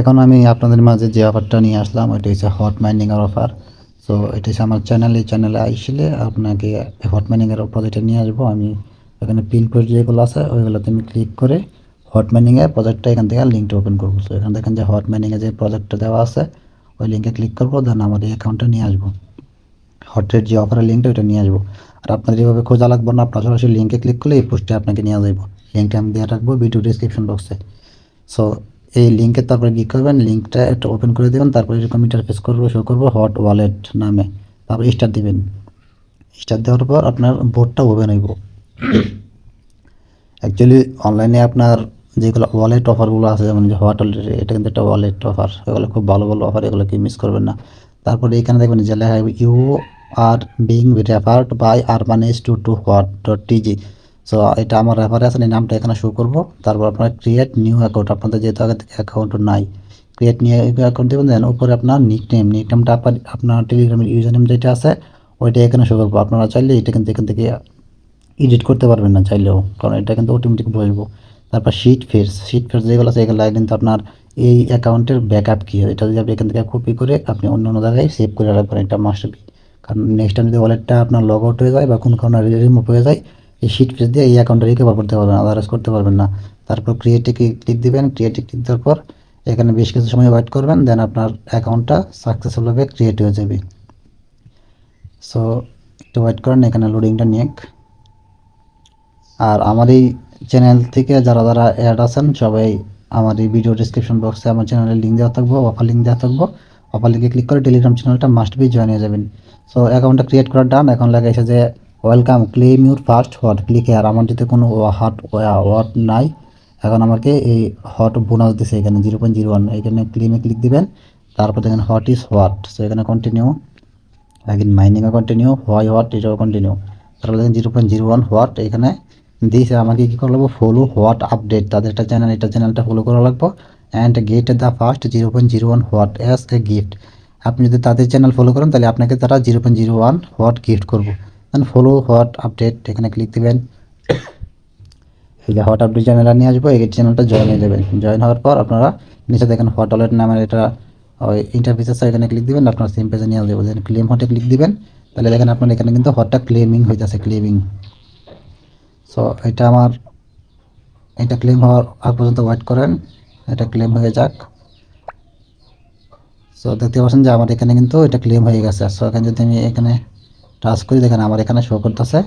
এখন আমি আপনাদের মাঝে যে অফারটা নিয়ে আসলাম, ওইটা হচ্ছে হট মাইনিংয়ের অফার সো এটা হচ্ছে আমার চ্যানেল চ্যানেলে আইসলে আপনাকে হট মাইনিংয়ের প্রজেক্টে নিয়ে আসব। আমি এখানে পিন কোড যেগুলো আছে, ওইগুলোতে আমি ক্লিক করে হট মাইনিংয়ের প্রজেক্টটা এখান থেকে লিঙ্কটা ওপেন করব। সো এখান দেখেন যে হট মাইনিংয়ে যে প্রজেক্টটা দেওয়া আছে, ওই লিঙ্কে ক্লিক করব দেন আমার এই অ্যাকাউন্টটা নিয়ে আসব। হটের যে অফারের লিঙ্কটা ওইটা নিয়ে আসব। আর আপনার যেভাবে খোঁজা লাগবে না, আপনার সরাসরি লিঙ্কে ক্লিক করলে এই পোস্টে আপনাকে নিয়ে যাব লিঙ্কটা আমি দিয়ে রাখব ভিডিও ডিসক্রিপশন বক্সে সো এই লিঙ্কের তারপরে ক্লিক করবেন লিঙ্কটা একটা ওপেন করে দেবেন, তারপরে এরকম ইন্টারফেস করব শো করব হট ওয়ালেট নামে, তারপর স্টার দিবেন। স্টার দেওয়ার পর আপনার বোর্ডটা ওপেন হইব। অ্যাকচুয়ালি অনলাইনে আপনার যেগুলো ওয়ালেট অফারগুলো আছে, যেমন যে হট ওয়ালেট এটা কিন্তু একটা ওয়ালেট অফার এগুলো খুব ভালো ভালো অফার এগুলো কি মিস করবেন না। তারপরে এখানে দেখবেন যে লেখা you are being referred by আরবানিস to to what dot TG so এটা আমার রেফারে আছে এই নামটা এখানে শো করব। তারপর আপনার ক্রিয়েট নিউ অ্যাকাউন্ট আপনাদের যেহেতু আগে থেকে অ্যাকাউন্ট নাই ক্রিয়েট নিউ অ্যাকাউন্ট দেবেন দেন উপরে আপনার নিক নেম নিক নেমটা আপনার আপনার টেলিগ্রামের ইউজার নেম যেটা আছে, ওইটা এখানে শো করব। আপনারা চাইলে এটা কিন্তু এখান থেকে এডিট করতে পারবেন না চাইলেও, কারণ এটা কিন্তু অটোমেটিক বসবো তারপর শিট ফেস শিট ফেস যেগুলো আছে, এগুলো কিন্তু আপনার এই অ্যাকাউন্টের ব্যাকআপ কি এটা যদি আপনি এখান থেকে কপি করে আপনি অন্য অন্য জায়গায় সেভ করে রাখবেন, এটা মাস্ট বি কারণ নেক্সট টাইম যদি ওয়ালেটটা আপনার লগ আউট হয়ে যায় বা কোনো কারণে রিমুভ হয়ে যায় এই শিট পেজ দিয়ে এই অ্যাকাউন্টটা রিকভার করতে পারবেন আদারস করতে পারবেন না। তারপর ক্রিয়েটে ক্লিক দিবেন ক্রিয়েটে ক্লিক দেওয়ার পর এখানে বেশ কিছু সময় ওয়েট করবেন দেন আপনার অ্যাকাউন্টটা সাকসেসফুলভাবে ক্রিয়েট হয়ে যাবে। সো একটু ওয়েট করেন, এখানে লোডিংটা নিয়ে আর আমার এই চ্যানেল থেকে যারা যারা অ্যাড আছেন, সবাই আমার এই ভিডিও ডিসক্রিপশন বক্সে আমার চ্যানেলের লিঙ্ক দেওয়া থাকব অফার লিঙ্ক দেওয়া থাকব। অফার লিঙ্কে ক্লিক করে টেলিগ্রাম চ্যানেলটা মাস্ট বি জয়েন হয়ে যাবেন। সো অ্যাকাউন্টটা ক্রিয়েট করার ডান এখন লাগাইছে যে welcome claim your first hot click আর আমার যদি কোনো হট ওয়াট নাই, এখন আমাকে এই হট বোনাস দিছে এখানে জিরো পয়েন্ট জিরো ওয়ান এখানে ক্লেমে ক্লিক দিবেন, তারপর দেখেন হট ইজ হোয়াট সো এখানে কন্টিনিউ again মাইনিংও কন্টিনিউ হোয়াই হোয়াট এটাও কন্টিনিউ তারপর দেখেন zero point zero one what এখানে দিয়েছে আমাকে কী করা লাগবো ফলো হোয়াট আপডেট তাদের একটা চ্যানেল এটা চ্যানেলটা ফলো করা লাগবো। And get the first zero point zero one what as a gift আপনি যদি তাদের চ্যানেল ফলো করেন, তাহলে আপনাকে তারা zero point zero one what gift করব। দেন ফলো হোয়াট আপডেট এখানে ক্লিক দেবেন। এই যে হট আপডেট চ্যানেলটা নিয়ে আসব, এই চ্যানেলটা জয়েন হয়ে যাবেন জয়েন হওয়ার পর আপনারা নিচে দেখেন হট ওয়ালেট নামের এটা ওই ইন্টারফেস আছে, এখানে ক্লিক দিবেন, আপনার সেম পেজে নিয়ে যাব দেখেন ক্লেম হটে ক্লিক দিবেন, তাহলে দেখেন আপনার এখানে কিন্তু হটটা ক্লেমিং হইতেছে ক্লেমিং সো এটা আমার, এটা ক্লেম হওয়ার আগ পর্যন্ত ওয়েট করেন, এটা ক্লেম হয়ে যাক। সো দেখতে পাচ্ছেন যে আমার এখানে কিন্তু এটা ক্লেম হয়ে গেছে। সো এখানে যদি আমি এখানে টাচ করি, দেখেন আমার এখানে শো করতেছে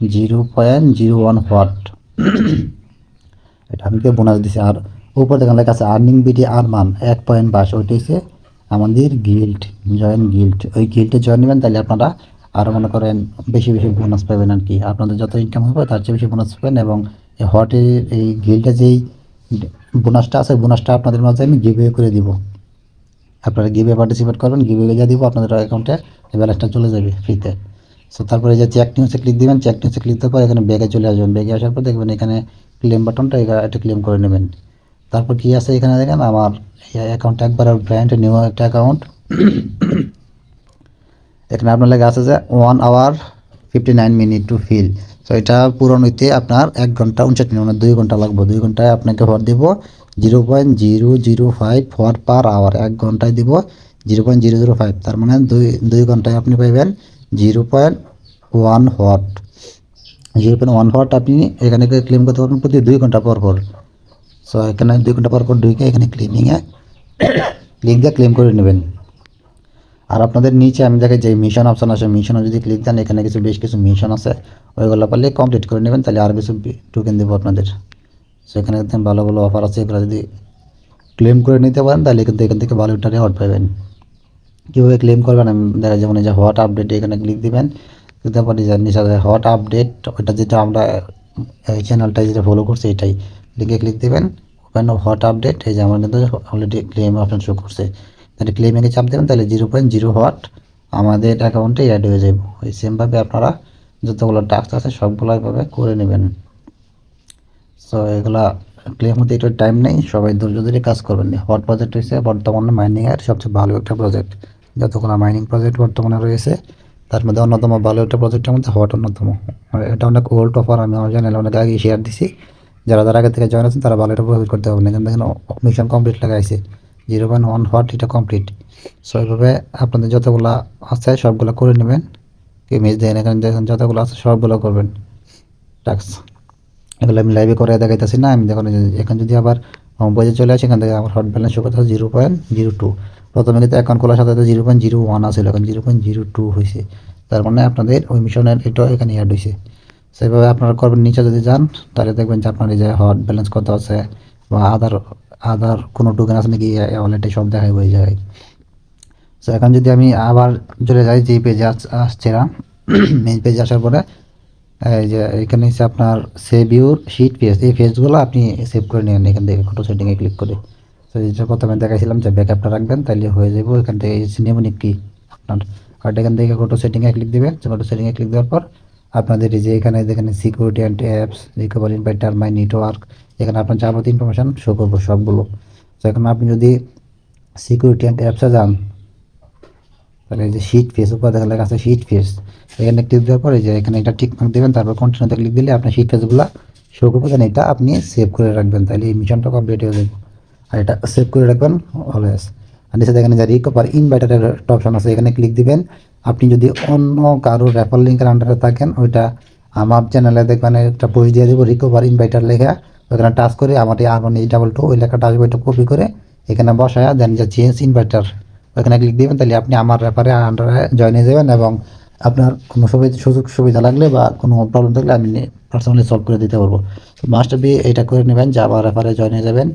zero point zero one what এটা আমাকে বোনাস দিছে। আর উপর দেখেন লেখা আছে আর্নিং বিডি আর মান এক পয়েন্ট বাস। ওইটা আমাদের গিল্ড জয়েন গিল্ড ওই গিল্ডে জয়েন নেবেন, তাহলে আপনারা আরও মনে করেন বেশি বেশি বোনাস পাবেন আর কি। আপনাদের যত ইনকাম হবে, তার চেয়ে বেশি বোনাস পাবেন। এবং হটের এই গিল্ডে যেই বোনাসটা আছে বোনাসটা আপনাদের মাঝে আমি গিভওয়ে করে দিব। আপনারা গিভে পার্টিসিপেট করবেন গিভে যা দিব আপনাদের অ্যাকাউন্টে ব্যালেন্সটা চলে যাবে ফ্রিতে সো তারপরে যে চেক নিউজে ক্লিক দিবেন চেক নিউজে ক্লিক দেওয়ার পর এখানে ব্যাগে চলে আসবেন। ব্যাগে আসার পর দেখবেন এখানে ক্লেম বাটনটা এটা ক্লেম করে নেবেন। তারপর কি আছে এখানে দেখেন, আমার অ্যাকাউন্ট একবার ব্র্যান্ড নিউ একটা অ্যাকাউন্ট এখানে আপনার লেগে আছে যে one hour fifty nine minute to fill so এটা পূরণ হইতে আপনার এক ঘণ্টা, উনষাট মিনিট মানে দুই ঘণ্টা লাগবে। দুই ঘন্টায় আপনাকে ভর দিব। Zero point zero zero five for per hour, এক ঘন্টায় দিব zero point zero zero five, তার মানে দুই দুই ঘন্টায় আপনি পাইবেন zero point one hot zero point one hot আপনি এখানে ক্লেম করতে পারবেন প্রতি দুই ঘণ্টা পর পর। সো এখানে দুই ঘণ্টা পর পর ঢুকে এখানে ক্লিনিংয়ে ক্লিক দিয়ে ক্লেম করে নেবেন। আর আপনাদের নিচে আমি দেখে যে মিশন অপশন আছে মিশনে যদি ক্লিক দেন, এখানে কিছু, বেশ কিছু মিশন আছে, ওইগুলো পারলে কমপ্লিট করে নেবেন, তাহলে আরও কিছু টোকেন দেবো আপনাদের। সো এখানে দেখেন ভালো ভালো অফার আছে। এগুলো যদি ক্লেম করে নিতে পারেন, তাহলে কিন্তু এখান থেকে ভালো একটা রেওয়ার্ড পাবেন। কীভাবে ক্লেম করবেন? দেখা যেমন এই যে হট আপডেট এখানে ক্লিক দিবেন। যে নিচে হট আপডেট ওইটা যেটা আমরা, এই চ্যানেলটা যেটা ফলো করছি, এটাই। লিঙ্কে ক্লিক দেবেন। ওপেন হট আপডেট এই যে আমার কিন্তু অলরেডি ক্লেম অপশন শো করছে। তাহলে ক্লেমিংয়ে চাপ দেবেন, তাহলে জিরো পয়েন্ট জিরো হট আমাদের অ্যাকাউন্টে অ্যাড হয়ে যাবে ওই সেমভাবে আপনারা যতগুলো টাস্ক আছে সবগুলো এভাবে করে নেবেন। সো এগুলা ক্লেম হতে একটু টাইম নেই। সবাই ধৈর্য ধরে কাজ করবেন। হট প্রজেক্ট হয়েছে বর্তমানে মাইনিংয়ের সবচেয়ে ভালো একটা প্রজেক্ট যতগুলো মাইনিং প্রজেক্ট বর্তমানে রয়েছে, তার মধ্যে অন্যতম ভালো একটা প্রজেক্টের মধ্যে হট অন্যতম। মানে এটা অনেক ওল্ড অফার আমি আমার চ্যানেলে অনেক আগে শেয়ার দিছি। যারা যারা আগে থেকে জয়েন আছেন, তারা ভালো একটা প্রফিট করতে পারবেন। এখানে দেখেন মিশন কমপ্লিট লাগাইছে জিরো পয়েন্ট ওয়ান ওয়াট এটা কমপ্লিট সো এইভাবে আপনাদের যতগুলো আছে, সবগুলো করে নেবেন। ইমেজ দেন, এখানে দেখেন যতগুলো আছে, সবগুলো করবেন। টাক্স এগুলো আমি লাইভে করে দেখাইতেছি না, আমি দেখুন এখন যদি আবার বইয়ে চলে আসে, এখান থেকে আমার হট ব্যালেন্স করতে জিরো পয়েন্ট জিরো টু প্রথমে কিন্তু অ্যাকাউন্ট খোলার সাথে জিরো পয়েন্ট জিরো ওয়ান আসছিল এখন জিরো পয়েন্ট জিরো টু হয়েছে তার মানে আপনাদের ওই মিশনের এটা এখানে অ্যাড হয়েছে সেভাবে আপনারা করবেন, নিচে যদি যান, তাহলে দেখবেন যে আপনার এই যে হট ব্যালেন্স কত আছে, বা আদার আদার কোনো টোকেন আছে নাকি ওয়ালেটে সব দেখাই হয়ে যায় সো এখন যদি আমি আবার চলে যাই যে পেজে আসছিলাম মেইন পেজে আসার পরে এই যে এখানে হচ্ছে আপনার সেভ ইউর শিট পেজ এই পেজগুলো আপনি সেভ করে নেবেন এখান থেকে ফটো সেটিংয়ে ক্লিক করে। তো যেটা প্রথমে দেখাইছিলাম যে ব্যাকআপটা রাখবেন তাহলে হয়ে যাব এখান থেকে সিনেমনিক কি আপনার। আর এখান থেকে ফটো সেটিংয়ে ক্লিক দেবেন ফটো সেটিংয়ে ক্লিক দেওয়ার পর আপনাদের এই যে এখানে দেখেন security and apps recovery by টার্মাই network এখানে আপনার যাবতীয় ইনফরমেশান শো করব সবগুলো। তো এখন আপনি যদি সিকিউরিটি অ্যান্ড অ্যাপসে যান তাহলে এই যে শিট ফেস উপর দেখা লেখা আছে শিট ফেস এখানে ক্লিক দেওয়ার পরে যে এখানে এটা টিক মার্ক দেবেন, তারপর কন্টিনিউতে ক্লিক দিলে আপনার শিট ফেসগুলো শো করবে দেন এটা আপনি সেভ করে রাখবেন, তাহলে এই মিশনটা কমপ্লিট হয়ে যাবে। আর এটা সেভ করে রাখবেন অলওয়েজ আর নিচে দেখেন যে রিকভার ইনভাইটারের একটা অপশন আছে, এখানে ক্লিক দিবেন। আপনি যদি অন্য কারও রেফার লিঙ্কের আন্ডারে থাকেন, ওইটা আমার চ্যানেলে দেখবেন, একটা পোস্ট দিয়ে দেবো রিকভার ইনভাইটার লেখা। ওখানে টাচ করে আমার এই আর ওয়ান ডাবল টু ওই লেখাটা আসবে, ওইটা কপি করে এখানে বসায় দেন যে চেঞ্জ ইনভাইটার ওখানে ক্লিক দিবেন, তাহলে আপনি আমার ব্যাপারে আন্ডারে জয়েন হয়ে যাবেন এবং আপনার কোনো সুবিধা, সুযোগ সুবিধা লাগলে বা কোনো প্রবলেম থাকলে আমি পার্সোনালি সলভ করে দিতে পারব। মাস্টার বি এটা করে নেবেন যে আমার ব্যাপারে জয়েন হয়ে যাবেন।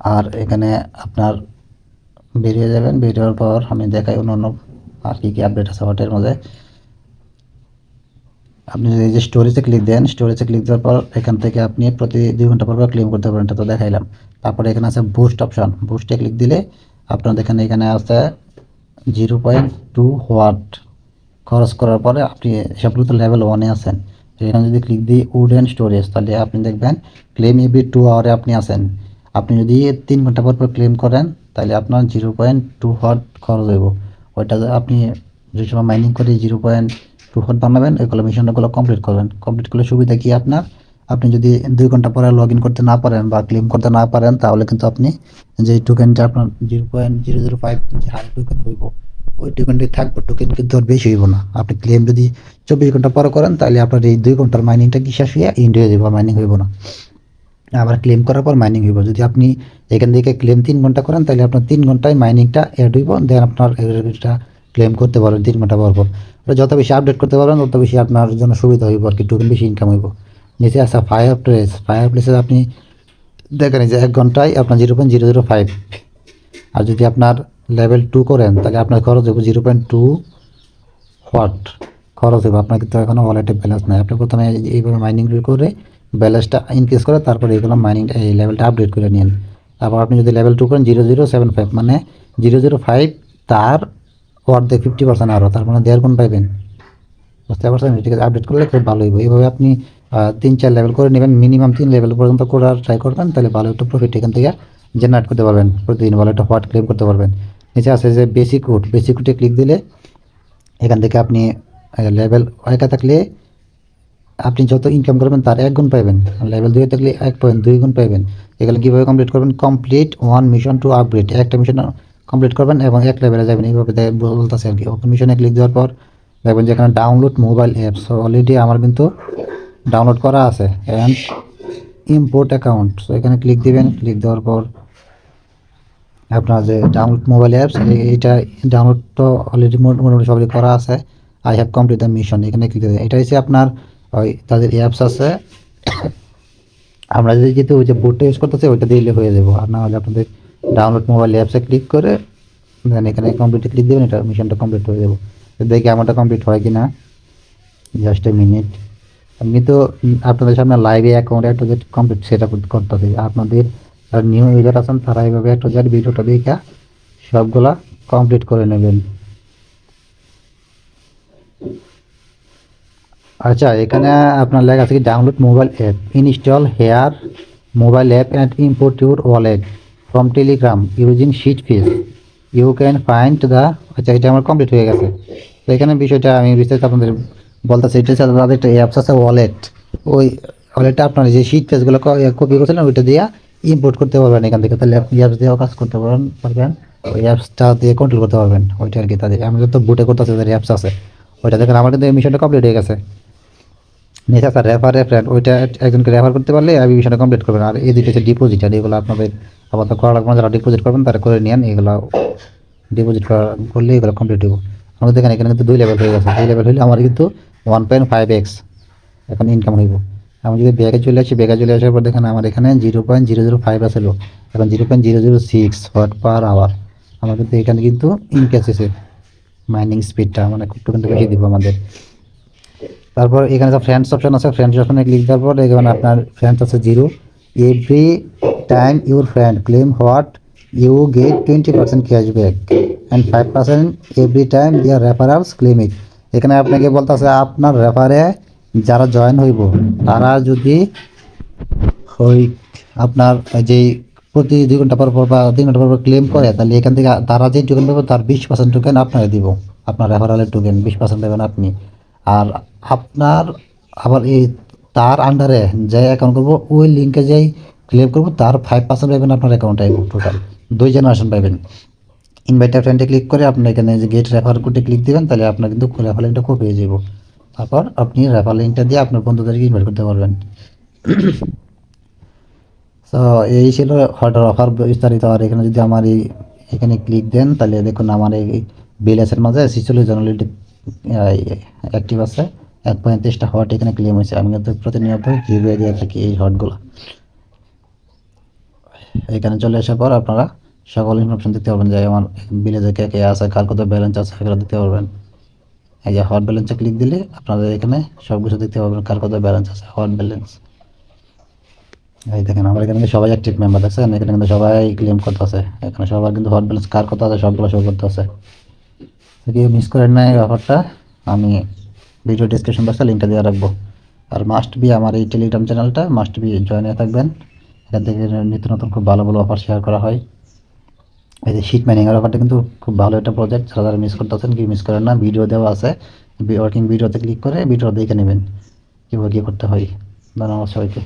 আর এখানে আপনার বেরিয়ে যাবেন। বেরিয়ে পর আমি দেখাই অন্য অন্য আর কী কী আপডেট আছে হোটের মধ্যে। আপনি যদি যে স্টোরেজে ক্লিক দেন স্টোরেজে ক্লিক দেওয়ার পর এখান থেকে আপনি প্রতি দুই ঘণ্টা পর ক্লেম করতে পারেন এটা তো দেখাইলাম। তারপরে এখানে আছে বুস্ট অপশন বুস্টে ক্লিক দিলে আপনার দেখেন এখানে আছে জিরো পয়েন্ট টু ওয়াট। খরচ করার পরে আপনি সবগুলো তো লেভেল ওয়ানে আছেন। এখানে যদি ক্লিক দিই উড অ্যান্ড স্টোরেজ তাহলে আপনি দেখবেন ক্লেম এভরি টু আওয়ারে আপনি আছেন। আপনি যদি তিন ঘণ্টা পর পর ক্লেম করেন, তাহলে আপনার জিরো পয়েন্ট টু ওয়াট খরচ হইব। ওইটা আপনি যে সময় মাইনিং করে জিরো পয়েন্ট টু ওয়াট বানাবেন এগুলো মিশনগুলো কমপ্লিট করবেন। কমপ্লিট করলে সুবিধা কি আপনার? আপনি যদি দুই ঘণ্টা পরে লগ ইন করতে না পারেন বা ক্লেম করতে না পারেন, তাহলে কিন্তু আপনি যে টোকেনটা আপনার zero point zero zero five যে হাই টোকেন হইব, ওই টোকেনটি থাকবে টোকেন কিন্তু আর বেশি হইব না। আপনি ক্লেম যদি চব্বিশ ঘণ্টা পরে করেন, তাহলে আপনার এই দুই ঘণ্টার মাইনিংটা কি শেষ হয়ে ইন্ড হয়ে যাবে মাইনিং হইব না। আবার ক্লেম করার পর মাইনিং হইব। যদি আপনি এখান থেকে ক্লেম তিন ঘণ্টা করেন, তাহলে আপনার তিন ঘন্টায় মাইনিংটা অ্যাড হইব দেন আপনার ক্লেম করতে পারবেন তিন ঘণ্টা পর পর। যত বেশি আপডেট করতে পারবেন, তত বেশি আপনার জন্য সুবিধা হইব, আর কি টোকেন বেশি ইনকাম হইব। নিচে আছে ফায়ার প্লেস ফায়ার প্লেসে আপনি দেখেন যে এক ঘন্টায় আপনার zero point zero zero five আর যদি আপনার লেভেল টু করেন, তাহলে আপনার খরচ হবে জিরো পয়েন্ট টু হোয়াট খরচ হবে আপনার কিন্তু এখনও ওয়ালেটে ব্যালেন্স নাই। আপনি প্রথমে এইভাবে মাইনিং করে ব্যালেন্সটা ইনক্রিজ করে তারপরে এগুলো মাইনিংটা এই লেভেলটা আপডেট করে নিন তারপর আপনি যদি লেভেল টু করেন জিরো জিরো সেভেন ফাইভ মানে জিরো জিরো ফাইভ তার অর্ধেক ফিফটি পার্সেন্ট আরও তার মানে দেড় গুণ পাইবেন। বুঝতে পারছেন? আছে আপডেট করলে খুব ভালো হইব। এইভাবে আপনি তিন, চার লেভেল করে নেবেন মিনিমাম তিন লেভেল পর্যন্ত করার ট্রাই করবেন, তাহলে ভালো একটু প্রফিট এখান থেকে জেনারেট করতে পারবেন, প্রতিদিন ভালো একটা হোয়াট ক্লেম করতে পারবেন। নিচে আছে যে বেসিক উড বেসিক উডে ক্লিক দিলে এখান থেকে আপনি লেভেল একা থাকলে আপনি যত ইনকাম করবেন তার এক গুণ পাইবেন লেভেল দুই থাকলে এক পয়েন্ট দুই গুণ পাইবেন। এগুলো কীভাবে কমপ্লিট করবেন? Complete one mission to upgrade একটা মিশন কমপ্লিট করবেন এবং এক লেভেলে যাবেন, এইভাবে বলতেছে আর কি। ওপেন মিশনে ক্লিক দেওয়ার পর দেখবেন যে এখানে ডাউনলোড মোবাইল অ্যাপস অলরেডি আমার কিন্তু ডাউনলোড করা আছে অ্যান্ড ইম্পোর্ট অ্যাকাউন্ট সো এখানে ক্লিক দিবেন ক্লিক দেওয়ার পর আপনার যে ডাউনলোড মোবাইল অ্যাপস এইটা ডাউনলোড তো অলরেডি মোটামুটি সবই করা আছে। I have complete the mission এখানে ক্লিক দেবেন। এটা হচ্ছে আপনার ওই তাদের অ্যাপস আছে। আমরা যদি যেহেতু ওই যে বোর্ডটা ইউজ করতেছি, ওইটা দিলে হয়ে যাব। আর না হলে আপনাদের ডাউনলোড মোবাইল অ্যাপসে ক্লিক করে দেন এখানে কমপ্লিটে ক্লিক দেবেন, এটা মিশনটা কমপ্লিট হয়ে যাব। দেখি আমারটা কমপ্লিট হয় কি না জাস্ট এ মিনিট আমি তো আপনাদের সামনে লাইভে অ্যাকাউন্ট একটা কমপ্লিট সেট আপ করতেছি। আপনাদের আর নিউ ইউজার আছেন, তারা এইভাবে একটা যার ভিডিওটা দেখে সবগুলা কমপ্লিট করে নেবেন। আচ্ছা এখানে আপনার লেখা আছে কি download mobile app install here mobile app and import your wallet from Telegram using sheet fees you can find the আচ্ছা এটা আমার কমপ্লিট হয়ে গেছে। তো এখানে বিষয়টা আমি বিস্তারিত আপনাদের বলতেছি, এটা তাদের একটা অ্যাপস আছে ওয়ালেট ওই ওয়ালেটটা আপনার যে শিট পেজগুলো কপি করছিলেন, ওইটা দিয়ে ইম্পোর্ট করতে পারবেন এখান থেকে। তাহলে আপনি অ্যাপস দিয়েও কাজ করতে পারবেন পারবেন। ওই অ্যাপসটা দিয়ে কন্ট্রোল করতে পারবেন, ওইটা আর কি তাদের। আমি যত বুটে করতেছে, তাদের অ্যাপস আছে। ওইটা দেখেন, আমার কিন্তু মিশনটা কমপ্লিট হয়ে গেছে। নেক্সট আছে রেফার রেফারেন্ট ওইটা একজনকে রেফার করতে পারলে আমি মিশনটা কমপ্লিট করবেন। আর এই দুইটা হচ্ছে ডিপোজিট আর এগুলো আপনাদের আপাতত করা লাগবে যারা ডিপোজিট করবেন তারা করে নিন এগুলো ডিপোজিট করা করলে এগুলো কমপ্লিট হব আমাদের দেখেন, এখানে কিন্তু দুই লেভেল হয়ে গেছে। দুই লেভেল হলে আমার কিন্তু ওয়ান পয়েন্ট ফাইভ এক্স এখন ইনকাম হইব। আমি যদি ব্যাগে চলে আসি ব্যাগে চলে আসার পর দেখেন আমার এখানে zero point zero zero five আসলো এখন zero point zero zero six what per hour আমার কিন্তু এখানে কিন্তু ইনক্যাস এসে মাইনিং স্পিডটা মানে একটু কিন্তু বেশি দিব আমাদের। তারপর এখানে যে ফ্রেন্ডস অপশন আছে ফ্রেন্ডস অপশনে ক্লিক দেওয়ার পর এখানে আপনার ফ্রেন্ডস আছে zero every time your friend claim what you get twenty percent cashback and five percent every time your referrals claim it এখানে আপনাকে বলতেছে, আপনার রেফারে যারা জয়েন হইব, তারা যদি ওই আপনার যে প্রতি দুই ঘণ্টা পর পর বা তিন ঘণ্টা পর পর ক্লেম করে, তাহলে এখান থেকে তারা যে টোকেন পাবে তার বিশ পার্সেন্ট টোকেন আপনাকে দিব। আপনার রেফারেলের টোকেন বিশ পার্সেন্ট দেবেন আপনি। আর আপনার আবার এই তার আন্ডারে যে অ্যাকাউন্ট করব, ওই লিঙ্কে যেই ক্লেম করব, তার ফাইভ পার্সেন্ট পাবেন আপনার অ্যাকাউন্টে টোটাল দুই জেনারেশন পাবেন। ইনভাইটার ফ্রেন্ডে ক্লিক করে আপনি এখানে যে গেট রেফার কোডে ক্লিক দিবেন, তাহলে আপনার কিন্তু রেফার লিঙ্কটা খুব পেয়ে যাব। তারপর আপনি রেফার লিঙ্কটা দিয়ে আপনার বন্ধুদেরকে ইনভাইট করতে পারবেন। তো এই ছিল হটার অফার বিস্তারিত। আর এখানে যদি আমার এই এখানে ক্লিক দেন, তাহলে দেখুন আমার এই বিএলএসের মাঝে ছিচল্লিশ জন অলরেডি অ্যাক্টিভ আছে। এক পঁয়ত্রিশটা হট এখানে ক্লেম হয়েছে। আমি কিন্তু প্রতিনিয়ত জিরো দিয়ে থাকি এই হটগুলো এখানে চলে আসার পর আপনারা সকল ইনফরমেশন দিতে পারবেন। যে আমার বিলেজে কে কে আছে, কার কত ব্যালেন্স আছে, সেগুলো দিতে পারবেন। এই যে হট ব্যালেন্সে ক্লিক দিলে আপনাদের এখানে সব কিছু দিতে পারবেন, কার কত ব্যালেন্স আছে হট ব্যালেন্স এই দেখেন, আমার এখানে সবাই অ্যাক্টিভ মেম্বার দেখছেন? এখানে কিন্তু সবাই ক্লেম করতে আছে এখানে সবার কিন্তু হট ব্যালেন্স কার কত আছে, সবগুলো শো করতেছে। কেউ মিস করেন না এই অফারটা আমি ভিডিও ডিসক্রিপশন বক্সে লিঙ্কটা দিয়ে রাখব। আর মাস্ট বি আমার এই টেলিগ্রাম চ্যানেলটা মাস্ট বি জয়েন হয়ে থাকবেন। এখান থেকে নিত্য নতুন খুব ভালো ভালো অফার শেয়ার করা হয়। এই যে শিট মাইনিং অফারটা কিন্তু খুব ভালো একটা প্রজেক্ট যারা যারা মিস করতেছেন কি মিস করেন না ভিডিও দেওয়া আছে ওয়ার্কিং ভিডিওতে ক্লিক করে ভিডিও দেখে নেবেন কীভাবে কী করতে হয়। ধন্যবাদ সবাইকে।